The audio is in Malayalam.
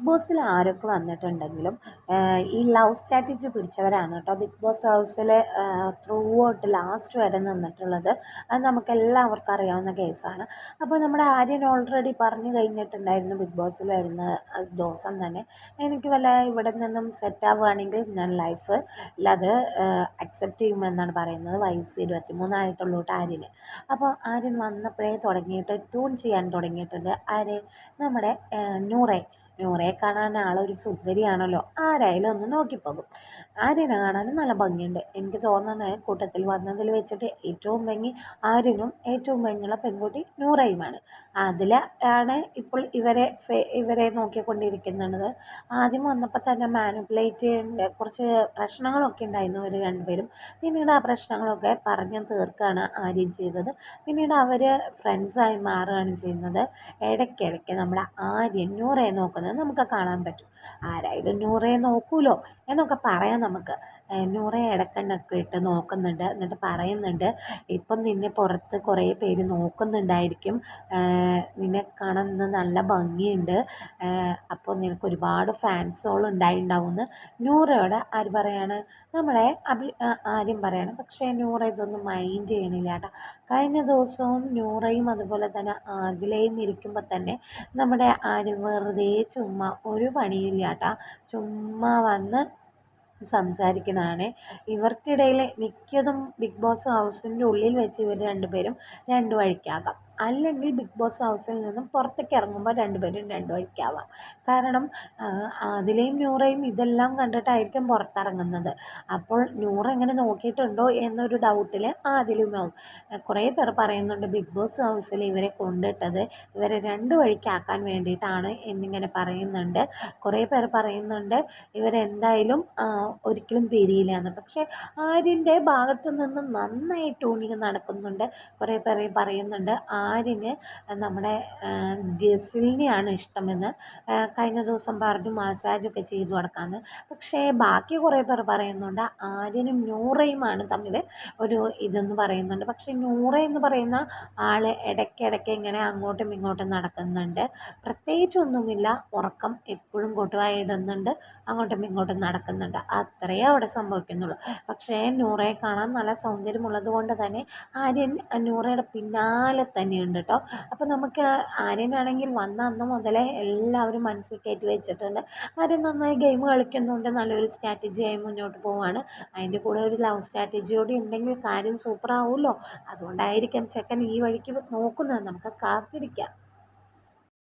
ബിഗ് ബോസിൽ ആരൊക്കെ വന്നിട്ടുണ്ടെങ്കിലും ഈ ലവ് സ്ട്രാറ്റജി പിടിച്ചവരാണ് കേട്ടോ. ബിഗ് ബോസ് ഹൗസിൽ ത്രൂ ഔട്ട് ലാസ്റ്റ് വരെ നിന്നിട്ടുള്ളത്. അത് നമുക്ക് എല്ലാവർക്കും അറിയാവുന്ന കേസാണ്. അപ്പോൾ നമ്മുടെ ആര്യൻ ഓൾറെഡി പറഞ്ഞു കഴിഞ്ഞിട്ടുണ്ടായിരുന്നു ബിഗ് ബോസിൽ വരുന്ന ദിവസം തന്നെ. എനിക്ക് വല്ല ഇവിടെ നിന്നും സെറ്റ് ആവുകയാണെങ്കിൽ ഞാൻ ലൈഫ് അല്ലാതെ അക്സെപ്റ്റ് ചെയ്യുമെന്നാണ് പറയുന്നത്. വയസ്സ് ഇരുപത്തി മൂന്നായിട്ടുള്ളൂ ആര്യന്. അപ്പോൾ ആര്യൻ വന്നപ്പോഴേ തുടങ്ങിയിട്ട് ട്യൂൺ ചെയ്യാൻ തുടങ്ങിയിട്ടുണ്ട്. ആര്? നമ്മുടെ നൂറെ. നൂറയെ കാണാൻ ആളൊരു സുന്ദരിയാണല്ലോ. ആരായാലും ഒന്ന് നോക്കിപ്പോകും. ആര്യനെ കാണാനും നല്ല ഭംഗിയുണ്ട്. എനിക്ക് തോന്നുന്നത് കൂട്ടത്തിൽ വന്നതിൽ വെച്ചിട്ട് ഏറ്റവും ഭംഗി ആര്യനും ഏറ്റവും ഭംഗിയുള്ള പെൺകുട്ടി നൂറയുമാണ്. അതിൽ ആണ് ഇപ്പോൾ ഇവരെ ഇവരെ നോക്കിക്കൊണ്ടിരിക്കുന്നത്. ആദ്യം വന്നപ്പോൾ തന്നെ മാനിപ്പുലേറ്റ് ചെയ്യേണ്ട കുറച്ച് പ്രശ്നങ്ങളൊക്കെ ഉണ്ടായിരുന്നു ഒരു രണ്ടുപേരും. പിന്നീട് ആ പ്രശ്നങ്ങളൊക്കെ പറഞ്ഞ് തീർക്കുകയാണ് ആര്യം ചെയ്തത്. പിന്നീട് അവർ ഫ്രണ്ട്സായി മാറുകയാണ് ചെയ്യുന്നത്. ഇടയ്ക്കിടയ്ക്ക് നമ്മുടെ ആര്യൻ നൂറയെ നോക്കുന്നത് നമുക്ക് കാണാൻ പറ്റും. ആരായാലും നൂറയെ നോക്കൂലോ എന്നൊക്കെ പറയാം നമുക്ക്. നൂറെ ഇടക്കണ്ണൊക്കെ ഇട്ട് നോക്കുന്നുണ്ട്. എന്നിട്ട് പറയുന്നുണ്ട് ഇപ്പം നിന്നെ പുറത്ത് കുറേ പേര് നോക്കുന്നുണ്ടായിരിക്കും. നിന്നെ കാണാൻ നല്ല ഭംഗിയുണ്ട്. അപ്പോൾ നിനക്ക് ഒരുപാട് ഫാൻസുകൾ ഉണ്ടായിണ്ടാവുമെന്ന് നൂറയോട് ആര് പറയാണ്? നമ്മളെ അഭി ആര്യം പറയണം. പക്ഷേ നൂറ ഇതൊന്നും മൈൻഡ് ചെയ്യണില്ല കേട്ടോ. കഴിഞ്ഞ ദിവസവും നൂറയും അതുപോലെ തന്നെ ആദിലയും ഇരിക്കുമ്പോൾ തന്നെ നമ്മുടെ ആര്യം വെറുതെ ചുമ്മാ ഒരു പണിയില്ല കേട്ടാ ചുമ്മാ വന്ന് സംസാരിക്കുന്നതാണ് ഇവർക്കിടയിൽ മിക്കതും ബിഗ് ബോസ് ഹൗസിന്റെ ഉള്ളിൽ വെച്ച് ഇവർ രണ്ടുപേരും രണ്ട് വഴിക്കാകാം. അല്ലെങ്കിൽ ബിഗ് ബോസ് ഹൗസിൽ നിന്നും പുറത്തേക്ക് ഇറങ്ങുമ്പോൾ രണ്ടുപേരും രണ്ടു വഴിക്കാവാം. കാരണം അതിലെയും നൂറയും ഇതെല്ലാം കണ്ടിട്ടായിരിക്കും പുറത്തിറങ്ങുന്നത്. അപ്പോൾ നൂറ എങ്ങനെ നോക്കിയിട്ടുണ്ടോ എന്നൊരു ഡൗട്ടിൽ ആദിലും ആവും കുറേ പേർ പറയുന്നുണ്ട് ബിഗ് ബോസ് ഹൗസിൽ ഇവരെ കൊണ്ടിട്ടത് ഇവരെ രണ്ട് വഴിക്കാക്കാൻ വേണ്ടിയിട്ടാണ് എന്നിങ്ങനെ പറയുന്നുണ്ട്. കുറേ പേർ പറയുന്നുണ്ട് ഇവരെന്തായാലും ഒരിക്കലും പിരിയില്ല എന്ന് പക്ഷേ ആര്യന്റെ ഭാഗത്തു നിന്ന് നന്നായി ട്യൂണിങ് നടക്കുന്നുണ്ട്. കുറേ പേർ പറയുന്നുണ്ട് ആര്യന് നമ്മുടെ ഗസിലിനെയാണ് ഇഷ്ടമെന്ന് കഴിഞ്ഞ ദിവസം പറഞ്ഞു മസാജൊക്കെ ചെയ്തു കൊടുക്കാമെന്ന് പക്ഷേ ബാക്കി കുറേ പേർ പറയുന്നുണ്ട് ആര്യനും നൂറയുമാണ് തമ്മിൽ ഒരു ഇതെന്ന് പറയുന്നുണ്ട്. പക്ഷേ നൂറ എന്ന് പറയുന്ന ആൾ ഇടയ്ക്കിടയ്ക്ക് ഇങ്ങനെ അങ്ങോട്ടും ഇങ്ങോട്ടും നടക്കുന്നുണ്ട്. പ്രത്യേകിച്ചൊന്നുമില്ല ഉറക്കം എപ്പോഴും കൊട്ടുവായി ഇടുന്നുണ്ട് അങ്ങോട്ടും ഇങ്ങോട്ടും നടക്കുന്നുണ്ട്. അത്രയേ അവിടെ സംഭവിക്കുന്നുള്ളൂ. പക്ഷേ നൂറയെ കാണാൻ നല്ല സൗന്ദര്യമുള്ളത് കൊണ്ട് തന്നെ ആര്യൻ നൂറയുടെ പിന്നാലെ തന്നെയുണ്ട് കേട്ടോ. അപ്പോൾ നമുക്ക് ആനേനാണെങ്കിൽ വന്ന അന്ന് മുതലേ എല്ലാവരും മനസ്സിൽ കയറ്റി വെച്ചിട്ടുണ്ട്. ആര്യൻ നന്നായി ഗെയിം കളിക്കുന്നുണ്ട്. നല്ലൊരു സ്ട്രാറ്റജിയായി മുന്നോട്ട് പോവുകയാണ് അതിന്റെ കൂടെ ഒരു ലവ് സ്ട്രാറ്റജി കൂടി ഉണ്ടെങ്കിൽ കാര്യം സൂപ്പറാവുമല്ലോ അതുകൊണ്ടായിരിക്കാം ചെക്കൻ ഈ വഴിക്ക് നോക്കുന്നത്. നമുക്ക് കാത്തിരിക്കാം.